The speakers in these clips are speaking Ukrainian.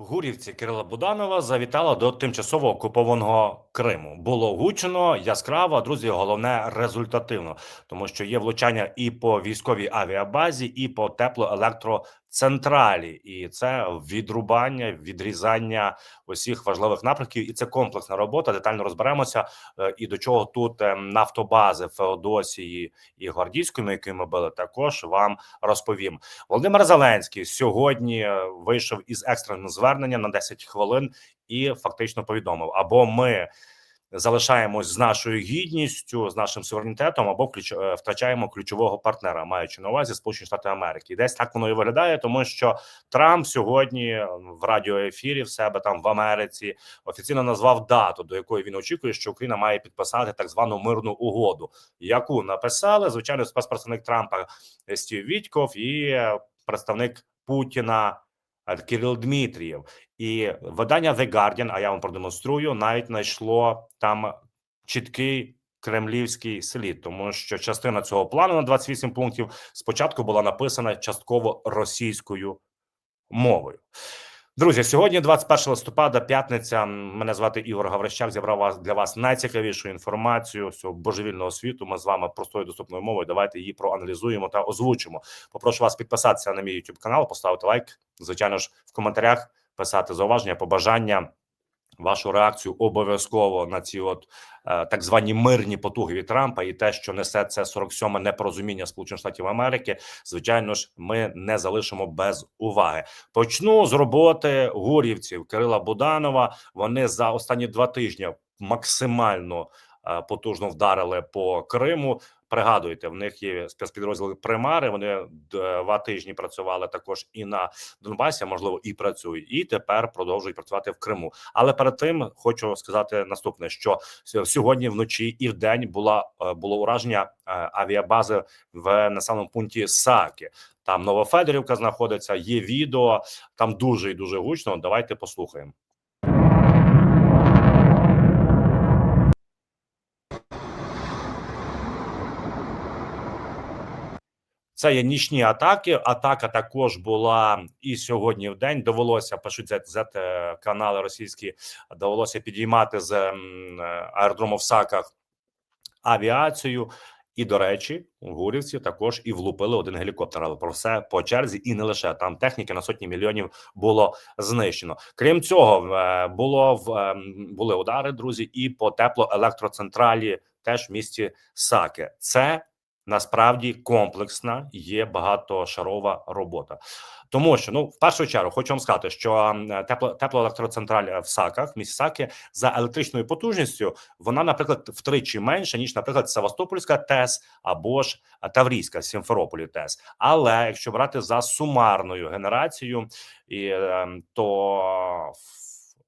Гурівці Кирила Буданова завітала до тимчасово окупованого Криму. Було гучно, яскраво, друзі. Головне результативно, тому що є влучання і по військовій авіабазі, і по теплоелектроцентралі, і це відрубання, відрізання усіх важливих напрямків. І це комплексна робота. Детально розберемося. Е, І до чого тут е, нафтобази Феодосії і Гвардійської, які ми били, також вам розповім. Володимир Зеленський сьогодні е, вийшов із екстреним зверненням на 10 хвилин і фактично повідомив: або ми залишаємось з нашою гідністю, з нашим суверенітетом, або ключ е, втрачаємо ключового партнера, маючи на увазі Сполучені Штати Америки. І десь так воно і виглядає, тому що Трамп сьогодні е, в радіоефірі в себе там в Америці офіційно назвав дату, до якої він очікує, що Україна має підписати так звану мирну угоду, яку написали звичайно спецпредставник Трампа Стів Вітьков і е, представник Путіна Кирил Дмитрієв. І видання The Guardian, а я вам продемонструю, навіть знайшло там чіткий кремлівський слід, тому що частина цього плану на 28 пунктів спочатку була написана частково російською мовою. Друзі, сьогодні 21 листопада, п'ятниця. Мене звати Ігор Гаврищак. Зібрав вас для вас найцікавішу інформацію цього божевільного світу. Ми з вами простою доступною мовою. Давайте її проаналізуємо та озвучимо. Попрошу вас підписатися на мій YouTube канал, поставити лайк. Звичайно ж, в коментарях писати зауваження, побажання. Вашу реакцію обов'язково на ці от е, так звані мирні потуги від Трампа і те, що несе це 47-ме непорозуміння Сполучених Штатів Америки. Звичайно ж, ми не залишимо без уваги. Почну з роботи гурівців Кирила Буданова. Вони за останні два тижні максимально е, потужно вдарили по Криму. Пригадуйте, в них є спецпідрозділи примари. Вони два тижні працювали також і на Донбасі, можливо, і працюють, і тепер продовжують працювати в Криму. Але перед тим хочу сказати наступне: що сьогодні вночі і вдень була е, було ураження е, авіабази в населеному пункті Саки. Там Новофедорівка знаходиться. Є відео там дуже і дуже гучно. Давайте послухаємо. Це є нічні атаки. Атака також була і сьогодні в день. Довелося пишуть Z, Z канали російські. Довелося підіймати з аеродрому в Саках авіацію. І до речі, у Гурівці також і влупили один гелікоптер. Але про все по черзі, і не лише там техніки на сотні мільйонів було знищено. Крім цього, е, було в е, були удари, друзі, і по теплоелектроцентралі, теж в місті Саке. Це насправді комплексна є багатошарова робота. Тому що ну в першу чергу хочу вам сказати, що тепло теплоелектроцентраль в Саках, в місті Саки, за електричною потужністю, вона, наприклад, втричі менша ніж, наприклад, Севастопольська ТЕС або ж Таврійська Сімферополі ТЕС. Але якщо брати за сумарною генерацією, і ем, то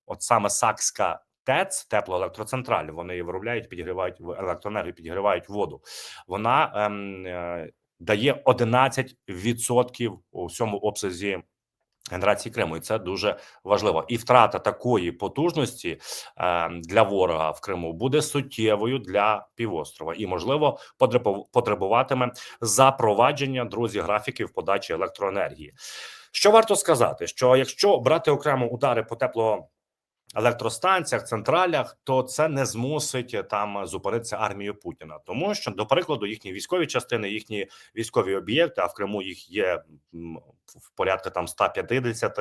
от саме Сакська. ТЕЦ, теплоелектроцентраль, вони її виробляють, підігрівають електроенергію, підігрівають воду. Вона ем, е, дає 11% у всьому обсязі генерації Криму, і це дуже важливо. І втрата такої потужності е, для ворога в Криму буде суттєвою для півострова, і можливо потребуватиме запровадження друзі графіків подачі електроенергії. Що варто сказати, що якщо брати окремо удари по тепло електростанціях, централях, то це не змусить е, там зупинитися армію Путіна, тому що до прикладу їхні військові частини, їхні військові об'єкти, а в Криму їх є в порядку там 150,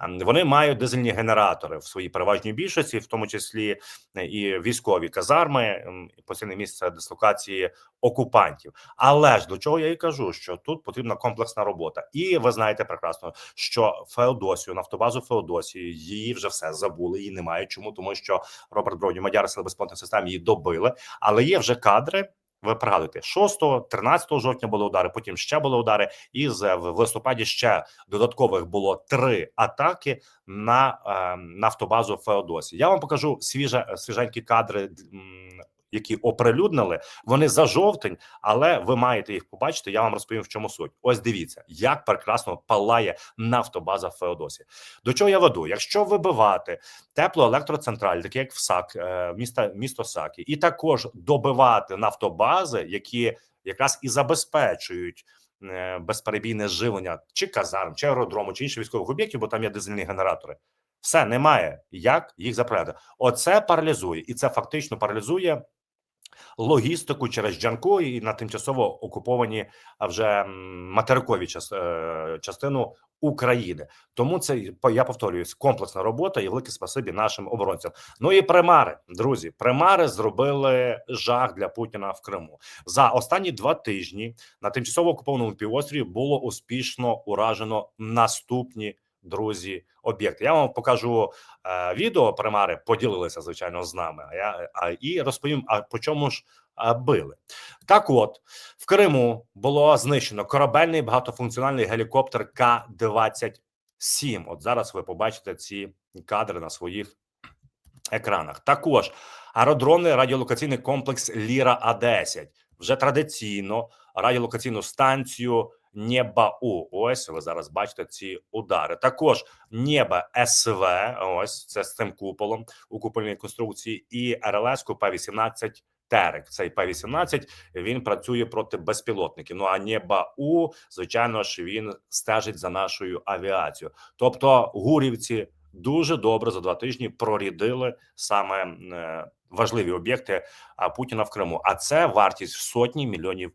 ем, Вони мають дизельні генератори в своїй переважній більшості, в тому числі е, і військові казарми, ем, постійне місце дислокації окупантів. Але ж до чого я і кажу, що тут потрібна комплексна робота, і ви знаєте прекрасно, що Феодосію, нафтобазу Феодосії, її вже все забули. Її немає. Чому тому, що Роберт Броді Мадяр Сили безпілотних систем її добили, але є вже кадри. Ви пригадуєте, 6, 13 жовтня були удари. Потім ще були удари, і з в листопаді ще додаткових було три атаки на е, нафтобазу Феодосі. Я вам покажу свіже свіженькі кадри які оприлюднили, вони за жовтень, але ви маєте їх побачити. Я вам розповім, в чому суть. Ось дивіться, як прекрасно палає нафтобаза в Феодосі. До чого я веду? Якщо вибивати теплоелектроцентраль, такі як в САК, е, міста місто Саки, і також добивати нафтобази, які якраз і забезпечують. Е, безперебійне живлення чи казарм, чи аеродрому, чи інших військових об'єктів, бо там є дизельні генератори. Все немає як їх заправляти. Оце паралізує, і це фактично паралізує логістику через Джанко і на тимчасово окуповані вже материкові час, е, частину України. Тому це я повторююсь, комплексна робота і велике спасибі нашим оборонцям. Ну і примари, друзі. Примари зробили жах для Путіна в Криму за останні два тижні. На тимчасово окупованому півострові було успішно уражено наступні. Друзі, об'єкти. Я вам покажу е, відео. Примари поділилися звичайно з нами. А я а, і розповім, а по чому ж а, били. Так, от в Криму було знищено корабельний багатофункціональний гелікоптер К-27. От зараз ви побачите ці кадри на своїх екранах. Також аеродромний радіолокаційний комплекс Ліра А 10 вже традиційно радіолокаційну станцію Нєба-У. Ось ви зараз бачите ці удари. Також Нєба СВ. Ось це з цим куполом у купольній конструкції, і РЛС П-18 Терек. Цей П-18 він працює проти безпілотників. Ну а Нєба-У, звичайно ж, він стежить за нашою авіацією. Тобто, гурівці дуже добре за два тижні прорідили саме е, важливі об'єкти Путіна в Криму. А це вартість сотні мільйонів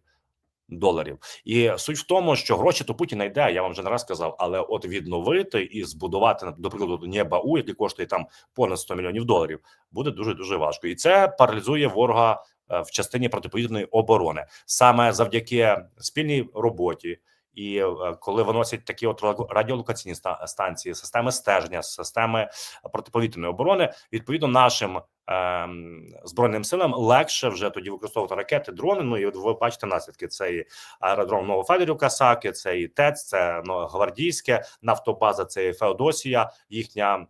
доларів. І суть в тому, що гроші то Путіна йде. Я вам вже не раз казав, але от відновити і збудувати до прикладу Нєба-У, який коштує там понад 100 мільйонів доларів, буде дуже дуже важко, і це паралізує ворога е, в частині протиповітряної оборони саме завдяки спільній роботі. І е, коли виносять такі от радіолокаційні ста- станції, системи стеження, системи протиповітряної оборони, відповідно нашим ем, збройним силам легше вже тоді використовувати ракети, дрони. Ну і ви бачите наслідки. Це і аеродром Новофедорівка Саки, це і ТЕЦ, це ну, гвардійське нафтобаза, це і Феодосія, їхня.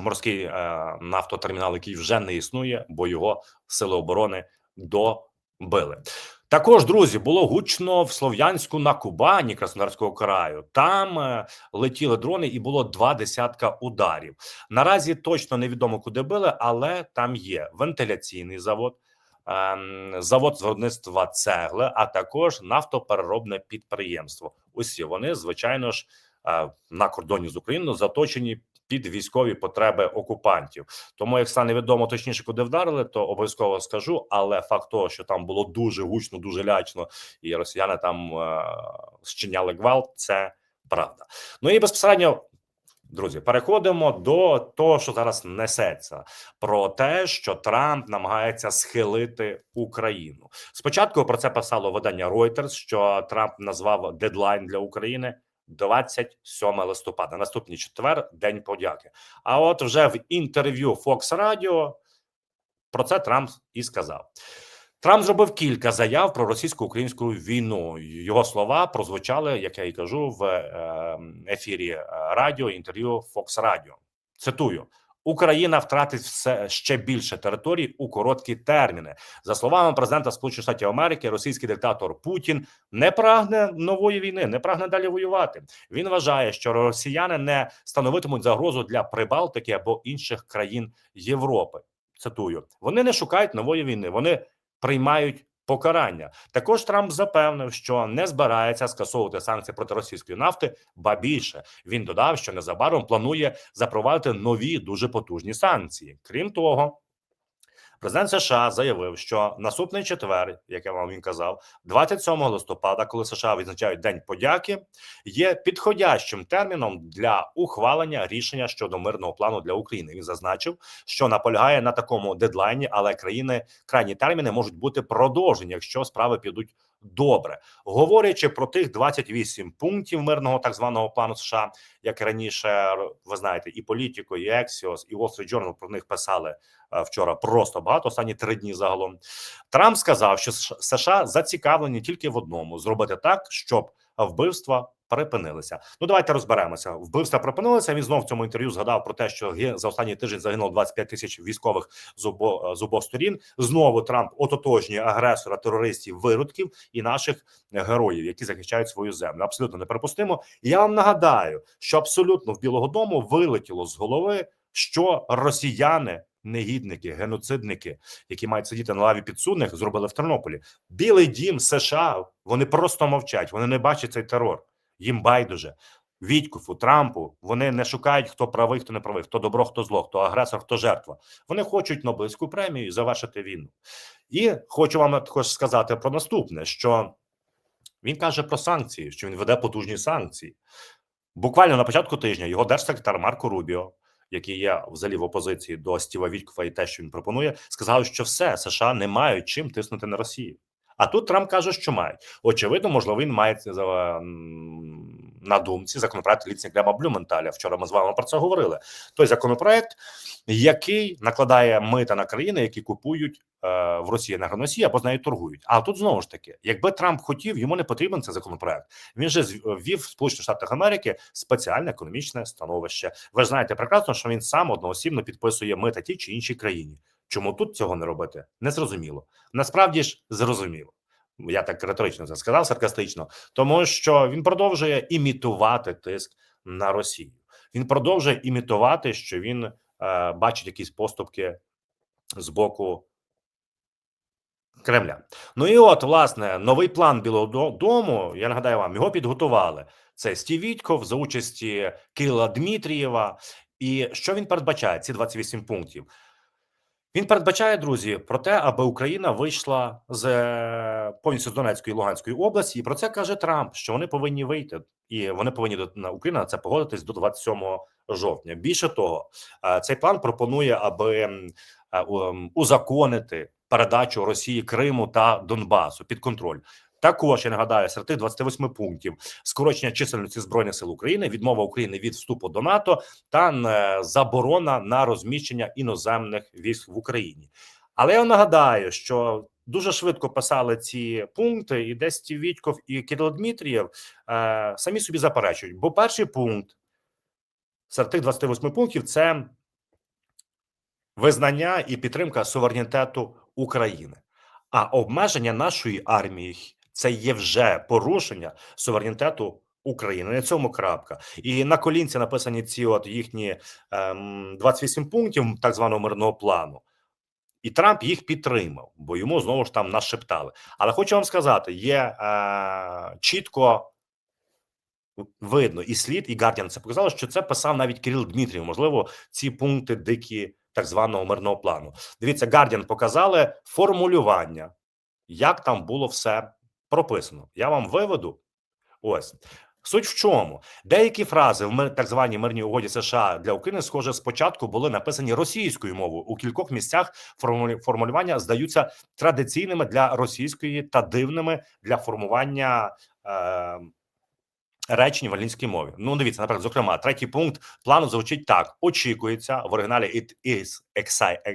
Морський е, нафтотермінал, який вже не існує, бо його сили оборони добили. Також друзі було гучно в Слов'янську на Кубані Краснодарського краю. Там е, летіли дрони, і було два десятка ударів. Наразі точно невідомо куди били, але там є вентиляційний завод, ем, завод з виробництва цегли, а також нафтопереробне підприємство. Усі вони, звичайно ж, е, на кордоні з Україною заточені під військові потреби окупантів. Тому, як стане відомо точніше, куди вдарили, то обов'язково скажу. Але факт того, що там було дуже гучно, дуже лячно, і росіяни там е, зчиняли гвалт, це правда. Ну і безпосередньо. Друзі, переходимо до того, що зараз несеться, про те, що Трамп намагається схилити Україну. Спочатку про це писало видання Reuters, що Трамп назвав дедлайн для України 27 листопада. Наступний четвер, день подяки. А от вже в інтерв'ю Fox Radio про це Трамп і сказав. Трамп зробив кілька заяв про російсько-українську війну. Його слова прозвучали, як я і кажу, в е, ефірі е, радіо інтерв'ю Fox Radio. Цитую. Україна втратить все ще більше територій у короткі терміни. За словами президента Сполучених Штатів Америки, російський диктатор Путін не прагне нової війни, не прагне далі воювати. Він вважає, що росіяни не становитимуть загрозу для Прибалтики або інших країн Європи. Цитую: вони не шукають нової війни, вони приймають покарання. Також Трамп запевнив, що не збирається скасовувати санкції проти російської нафти, ба більше він додав, що незабаром планує запровадити нові дуже потужні санкції. Крім того. Президент США заявив, що наступний четвер, як я вам він казав, 27 листопада, коли США відзначають День подяки, є підходящим терміном для ухвалення рішення щодо мирного плану для України. Він зазначив, що наполягає на такому дедлайні, але країни крайні терміни можуть бути продовжені, якщо справи підуть добре. Говорячи про тих 28 пунктів мирного так званого плану США, як раніше ви знаєте, і політико, і Ексіос, і Wall Street Journal про них писали е, вчора просто багато останні три дні загалом. Трамп сказав, що США зацікавлені тільки в одному: зробити так, щоб вбивства припинилися. Ну давайте розберемося. Вбивства припинилися. Він знов в цьому інтерв'ю згадав про те, що за останній тиждень загинуло 25 тисяч військових з обо, з обох сторін. Знову Трамп ототожнює агресора, терористів, виродків і наших героїв, які захищають свою землю. Абсолютно неприпустимо. І я вам нагадаю, що абсолютно в Білого Дому вилетіло з голови, що росіяни. Негідники, геноцидники, які мають сидіти на лаві підсудних, зробили в Тернополі. Білий дім США. Вони просто мовчать. Вони не бачать цей терор. Їм байдуже. Вітькофу, Трампу вони не шукають, хто правий, хто не правий, хто добро, хто зло, хто агресор, хто жертва. Вони хочуть Нобелівську премію і завершити війну. І хочу вам також сказати про наступне: що він каже про санкції, що він веде потужні санкції. Буквально на початку тижня його держсекретар Марко Рубіо, який є взагалі в опозиції до Стіва Віткова і те, що він пропонує, сказав, що все США не мають чим тиснути на Росію. А тут Трамп каже, що мають. Очевидно, можливо, він має це за, на думці законопроект Ліцня Грема Блюменталя. Вчора ми з вами про це говорили. Той законопроект, який накладає мита на країни, які купують е, в Росії енергоносії або з нею торгують. А тут знову ж таки, якби Трамп хотів, йому не потрібен цей законопроект. Він же ввів Сполучених Штатах Америки спеціальне економічне становище. Ви ж знаєте прекрасно, що він сам одноосібно підписує мита ті чи іншій країні. Чому тут цього не робити? Не зрозуміло. Насправді ж зрозуміло. Я так риторично це сказав, саркастично, тому що він продовжує імітувати тиск на Росію. Він продовжує імітувати, що він е, бачить якісь поступки з боку Кремля. Ну і от, власне, новий план Білого Дому. Я нагадаю вам, його підготували. Це Стів Вітьков за участі Кила Дмитрієва. І що він передбачає? Ці 28 пунктів. Він передбачає, друзі, про те, аби Україна вийшла з е, повністю з Донецької і Луганської області. І про це каже Трамп, що вони повинні вийти, і вони повинні до на Україна на це погодитись до 27 жовтня. Більше того, е, цей план пропонує, аби е, узаконити передачу Росії Криму та Донбасу під контроль. Також я нагадаю, серед тих 28 пунктів скорочення чисельності збройних сил України, відмова України від вступу до НАТО та е, заборона на розміщення іноземних військ в Україні. Але я нагадаю, що дуже швидко писали ці пункти, і десь ті Вітьков і Кирило Дмитрієв е, самі собі заперечують. Бо перший пункт серед тих 28 пунктів це визнання і підтримка суверенітету України. А обмеження нашої армії це є вже порушення суверенітету України. На цьому крапка. І на колінці написані ці от їхні ем, 28 пунктів так званого мирного плану. І Трамп їх підтримав, бо йому знову ж там нашептали. Але хочу вам сказати: є е, чітко видно і слід, і Гардіан це показало, що це писав навіть Кирил Дмитрів. Можливо, ці пункти дикі так званого мирного плану. Дивіться, Гардіан показали формулювання, як там було все прописано. Я вам виведу. Ось суть в чому деякі фрази в так званій мирній угоді США для України, схоже, спочатку були написані російською мовою. У кількох місцях формулювання здаються традиційними для російської та дивними для формування. Е, Речень в англійській мові. Ну, дивіться, наприклад, зокрема, третій пункт плану звучить так: очікується в оригіналі it is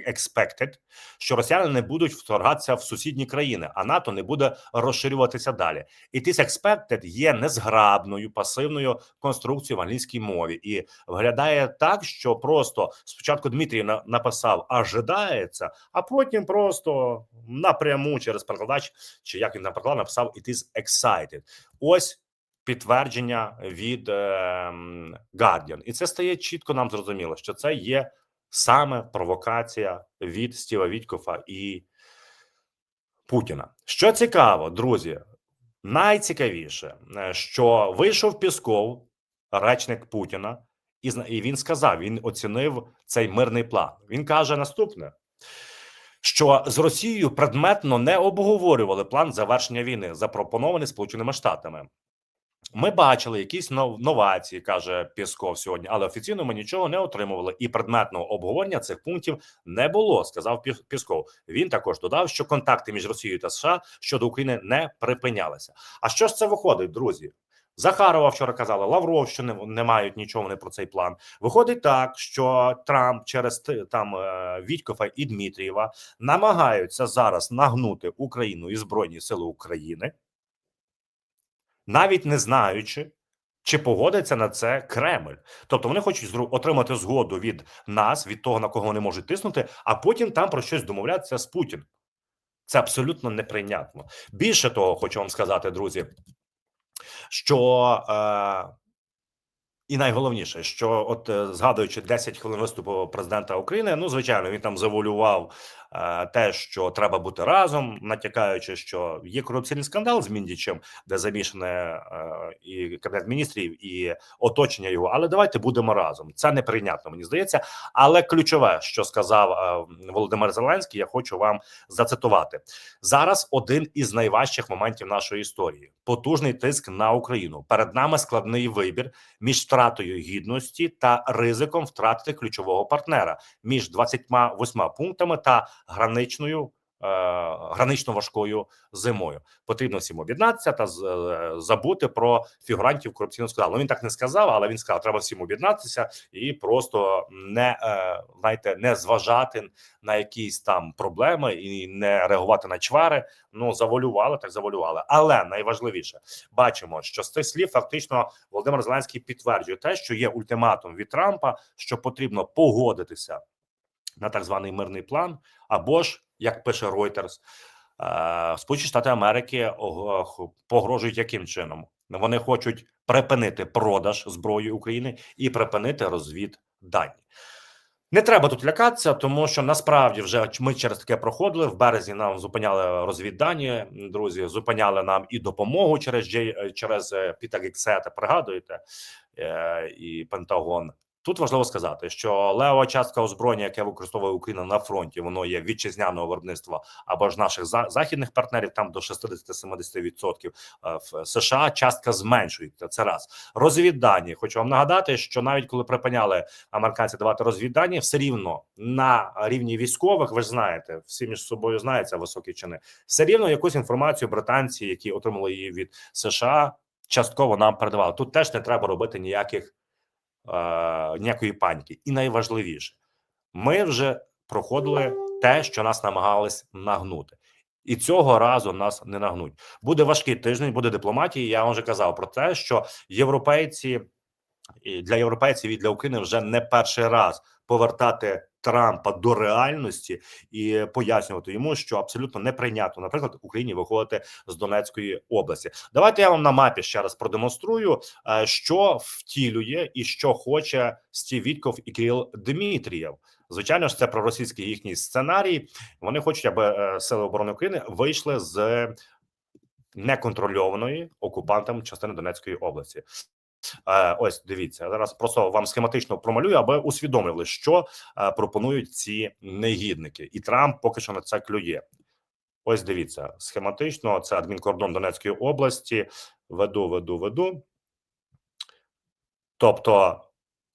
expected, що росіяни не будуть вторгатися в сусідні країни, а НАТО не буде розширюватися далі. It is expected є незграбною пасивною конструкцією в англійській мові і виглядає так, що просто спочатку Дмитрій на- написав ожидається, а потім просто напряму через перекладач, чи як він там переклав, написав it is excited. Ось підтвердження від ем, Guardian. І це стає чітко нам зрозуміло, що це є саме провокація від Стіва Вітькофа і Путіна. Що цікаво, друзі, найцікавіше, е, що вийшов Пісков, речник Путіна, і він сказав: він оцінив цей мирний план. Він каже наступне. Що з Росією предметно не обговорювали план завершення війни, запропонований Сполученими Штатами. Ми бачили якісь нов- новації, каже Пісков сьогодні, але офіційно ми нічого не отримували, і предметного обговорення цих пунктів не було. Сказав Пі- Пісков. Він також додав, що контакти між Росією та США щодо України не припинялися. А що ж це виходить, друзі? Захарова вчора казала, Лавров, що не, не мають нічого вони про цей план. Виходить так, що Трамп через там е, Вітькофа і Дмитрієва намагаються зараз нагнути Україну і Збройні Сили України навіть не знаючи, чи погодиться на це Кремль. Тобто вони хочуть отримати згоду від нас, від того, на кого вони можуть тиснути, а потім там про щось домовлятися з Путіним. Це абсолютно неприйнятно. Більше того, хочу вам сказати, друзі, що е, і найголовніше, що от е, згадуючи 10 хвилин виступу президента України, ну звичайно, він там завуалював е, те, що треба бути разом, натякаючи, що є корупційний скандал з Міндічем, де замішане е, і кабінет міністрів, і оточення його. Але давайте будемо разом. Це неприйнятно, мені здається. Але ключове, що сказав е, Володимир Зеленський, я хочу вам зацитувати зараз. Один із найважчих моментів нашої історії: потужний тиск на Україну. Перед нами складний вибір між втратою гідності та ризиком втратити ключового партнера між 28 пунктами та граничною. е, Гранично важкою зимою потрібно всім об'єднатися та е, забути про фігурантів корупційного скандалу. Ну, Він так не сказав, але він сказав, треба всім об'єднатися і просто не е, знаєте, не зважати на якісь там проблеми і не реагувати на чвари. Ну завалювали, так завалювали. Але найважливіше бачимо, що з цих слів фактично Володимир Зеленський підтверджує те, що є ультиматум від Трампа, що потрібно погодитися на так званий мирний план, або ж як пише Reuters, е, Сполучені Штати Америки погрожують яким чином? Вони хочуть припинити продаж зброї України і припинити розвіддані. Не треба тут лякатися, тому що насправді вже ми через таке проходили. В березні нам зупиняли розвіддані, друзі. Зупиняли нам і допомогу через J- через е, Піта Гексета. Пригадуєте е, і Пентагон. Тут важливо сказати, що лева частка озброєння, яке використовує Україна на фронті, воно є вітчизняного виробництва або ж наших за- західних партнерів, там до 60-70%. Е, В США частка зменшується. Це раз розвіддані. Хочу вам нагадати, що навіть коли припиняли американці давати розвіддані, все рівно на рівні військових, ви ж знаєте, всі між собою знаються високі чини. Все рівно якусь інформацію британці, які отримали її від США, частково нам передавали. Тут теж не треба робити ніяких ніякої паніки. І найважливіше, ми вже проходили те, що нас намагались нагнути. І цього разу нас не нагнуть. Буде важкий тиждень, буде дипломатії. Я вам вже казав про те, що європейці для європейців і для України вже не перший раз повертати Трампа до реальності і пояснювати йому, що абсолютно неприйнятно, наприклад, Україні виходити з Донецької області. Давайте я вам на мапі ще раз продемонструю, е, що втілює і що хоче Стів Вітков і Кирил Дмитрієв. Звичайно ж, це проросійський їхній сценарій. Вони хочуть, аби е, сили оборони України вийшли з неконтрольованої окупантами частини Донецької області. Е, Ось дивіться зараз. Просто вам схематично промалюю, аби усвідомили, що е, пропонують ці негідники, і Трамп поки що на це клює. Ось дивіться схематично. Це адмінкордон Донецької області. Веду, веду, веду. Тобто.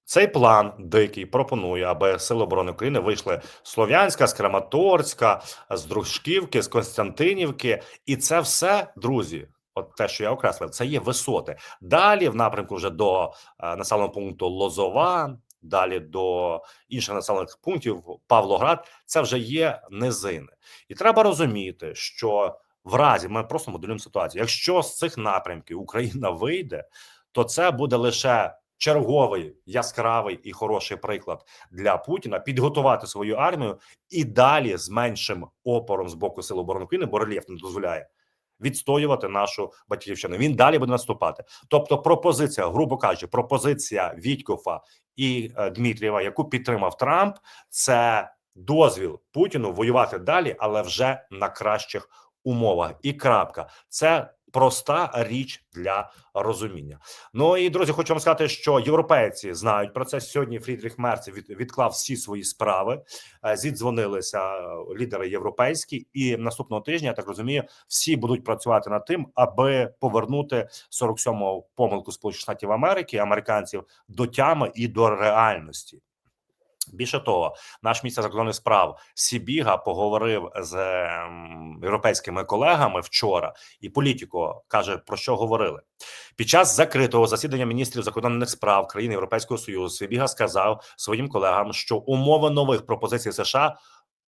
Цей план дикий пропонує, аби сили оборони України вийшли з Слов'янська, з Краматорська, з Дружківки, з Константинівки, і це все, друзі. От те, що я окреслив, це є висоти. Далі в напрямку вже до е, населеного пункту Лозова, далі до інших населених пунктів Павлоград. Це вже є низини, і треба розуміти, що в разі ми просто моделюємо ситуацію. Якщо з цих напрямків Україна вийде, то це буде лише черговий яскравий і хороший приклад для Путіна підготувати свою армію і далі з меншим опором з боку Сил оборони України, бо рельєф не дозволяє відстоювати нашу батьківщину. Він далі буде наступати. Тобто, пропозиція, грубо кажучи, пропозиція Вітькофа і е, Дмитрієва, яку підтримав Трамп, це дозвіл Путіну воювати далі, але вже на кращих умовах. І крапка, це проста річ для розуміння. Ну і друзі, хочу вам сказати, що європейці знають про це. Сьогодні Фрідріх Мерц від, відклав всі свої справи. Е, Зідзвонилися е, лідери європейські, і наступного тижня я так розумію, всі будуть працювати над тим, аби повернути 47-му помилку Сполучених Штатів Америки, американців до тями і до реальності. Більше того, наш міністр закордонних справ Сібіга поговорив з ем, європейськими колегами вчора, і політико каже про що говорили під час закритого засідання міністрів закордонних справ країн Європейського союзу. Сібіга сказав своїм колегам, що умови нових пропозицій США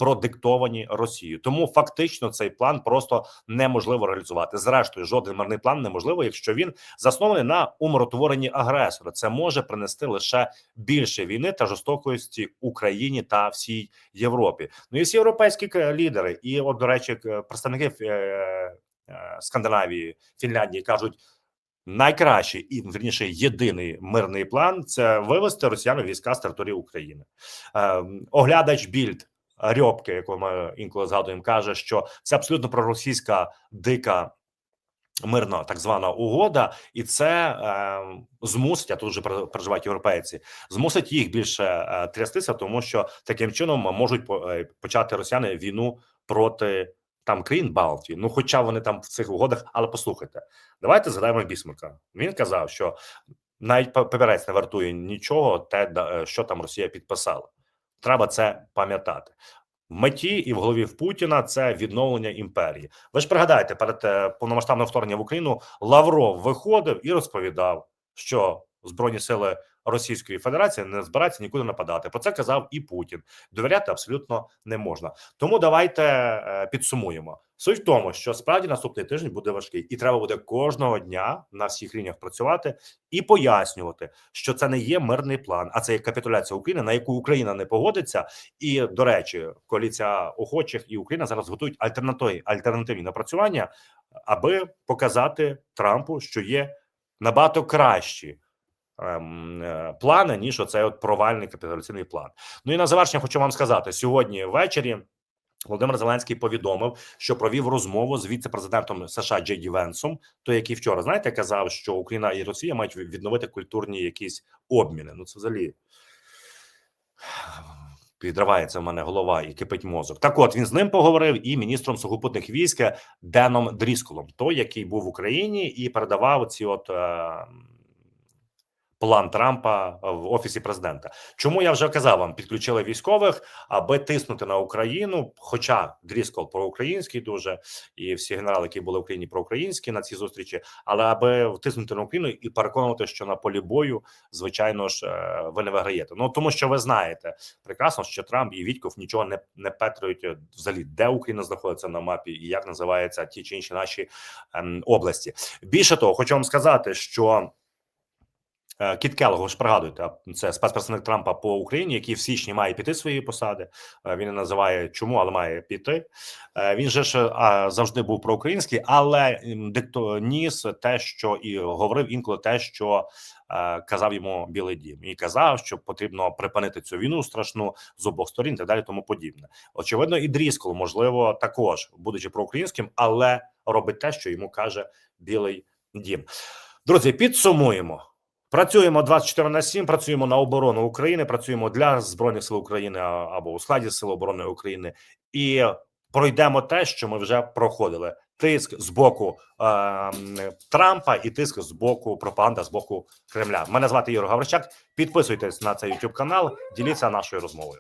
продиктовані Росією. Тому фактично цей план просто неможливо реалізувати. Зрештою, жоден мирний план неможливо, якщо він заснований на умиротворенні агресора. Це може принести лише більше війни та жорстокості Україні та всій Європі. Ну і всі європейські лідери, і от до речі, представники е, е, Скандинавії, Фінляндії кажуть. Найкращий і вірніше єдиний мирний план це вивести росіян війська з території України. Е, оглядач Більд Рьобки, яку ми інколи згадуємо, каже, що це абсолютно проросійська дика. Мирна так звана угода, і це е, змусить, а тут вже переживають європейці, змусить їх більше е, трястися, тому що таким чином можуть е, почати росіяни війну проти там країн Балтії. Ну, хоча вони там в цих угодах, але послухайте, давайте згадаємо Бісмарка. Він казав, що навіть па- папірець не вартує нічого, те, е, що там Росія підписала. Треба це пам'ятати. В меті і в голові в Путіна це відновлення імперії. Ви ж пригадаєте, перед е, повномасштабним вторгненням в Україну Лавров виходив і розповідав, що збройні сили Російської Федерації не збираються нікуди нападати. Про це казав і Путін. Довіряти абсолютно не можна. Тому давайте е, підсумуємо. Суть в тому, що справді наступний тиждень буде важкий, і треба буде кожного дня на всіх рівнях працювати і пояснювати, що це не є мирний план, а це є капітуляція України, на яку Україна не погодиться. І до речі, коаліція охочих і Україна зараз готують альтернативні альтернативні напрацювання, аби показати Трампу, що є набагато кращі. Ем, е, Плани ніж оцей от провальний капітуляційний план. Ну і на завершення хочу вам сказати: сьогодні ввечері Володимир Зеленський повідомив, що провів розмову з віце-президентом США Джей Ді Венсом, той, який вчора знаєте, казав, що Україна і Росія мають відновити культурні якісь обміни. Ну це взагалі підривається в мене голова і кипить мозок. Так, от він з ним поговорив і міністром сухопутних військ Деном Дрісколом, той, який був в Україні і передавав ці от. Е, План Трампа в офісі президента. Чому я вже казав вам, підключили військових, аби тиснути на Україну. Хоча Дріскол проукраїнський дуже, і всі генерали, які були в Україні проукраїнські на цій зустрічі, але аби втиснути на Україну і переконувати, що на полі бою, звичайно ж, е, ви не виграєте. Ну тому що ви знаєте прекрасно, що Трамп і Вітьков нічого не, не петрують е, взагалі, де Україна знаходиться на мапі, і як називаються ті чи інші наші ем, області. Більше того, хочу вам сказати, що. Е, Кіт Келлог, ви ж пригадуєте, це спецпредставник Трампа по Україні, який в січні має піти з своєї посади. Е, Він не називає чому, але має піти. Е, Він же ж завжди був проукраїнський, але дикто ніс те, що і говорив інколи те, що казав йому Білий Дім, і казав, що потрібно припинити цю війну страшну з обох сторін, так далі, тому подібне. Очевидно, і Дріскол, можливо, також будучи проукраїнським, але робить те, що йому каже Білий Дім. Друзі, підсумуємо. Працюємо 24 на 7, працюємо на оборону України, працюємо для збройних сил України або у складі сил оборони України, і пройдемо те, що ми вже проходили: тиск з боку е, Трампа і тиск з боку пропаганда з боку Кремля. Мене звати Ігор Гаврищак. Підписуйтесь на цей YouTube канал, діліться нашою розмовою.